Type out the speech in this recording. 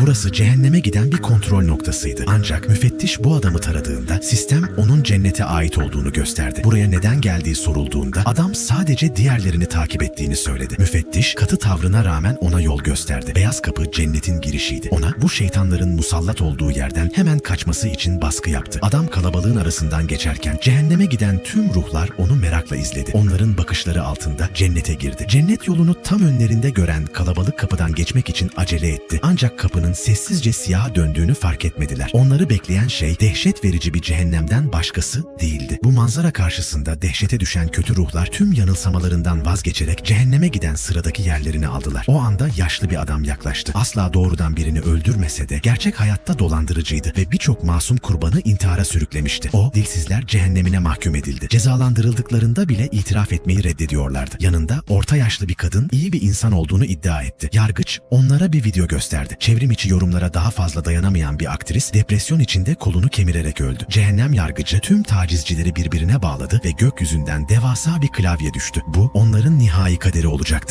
Burası cehenneme giden bir kontrol noktasıydı. Ancak müfettiş bu adamı taradığında sistem cennete ait olduğunu gösterdi. Buraya neden geldiği sorulduğunda adam sadece diğerlerini takip ettiğini söyledi. Müfettiş katı tavrına rağmen ona yol gösterdi. Beyaz kapı cennetin girişiydi. Ona bu şeytanların musallat olduğu yerden hemen kaçması için baskı yaptı. Adam kalabalığın arasından geçerken cehenneme giden tüm ruhlar onu merakla izledi. Onların bakışları altında cennete girdi. Cennet yolunu tam önlerinde gören kalabalık kapıdan geçmek için acele etti. Ancak kapının sessizce siyaha döndüğünü fark etmediler. Onları bekleyen şey dehşet verici bir cehennemden başkası değildi. Bu manzara karşısında dehşete düşen kötü ruhlar tüm yanılsamalarından vazgeçerek cehenneme giden sıradaki yerlerini aldılar. O anda yaşlı bir adam yaklaştı. Asla doğrudan birini öldürmese de gerçek hayatta dolandırıcıydı ve birçok masum kurbanı intihara sürüklemişti. O dilsizler cehennemine mahkum edildi. Cezalandırıldıklarında bile itiraf etmeyi reddediyorlardı. Yanında orta yaşlı bir kadın iyi bir insan olduğunu iddia etti. Yargıç onlara bir video gösterdi. Çevrim içi yorumlara daha fazla dayanamayan bir aktris depresyon içinde kolunu kemirerek öldü. Cehennem yargıcı tüm tacizcileri birbirine bağladı ve gökyüzünden devasa bir klavye düştü. Bu onların nihai kaderi olacaktı.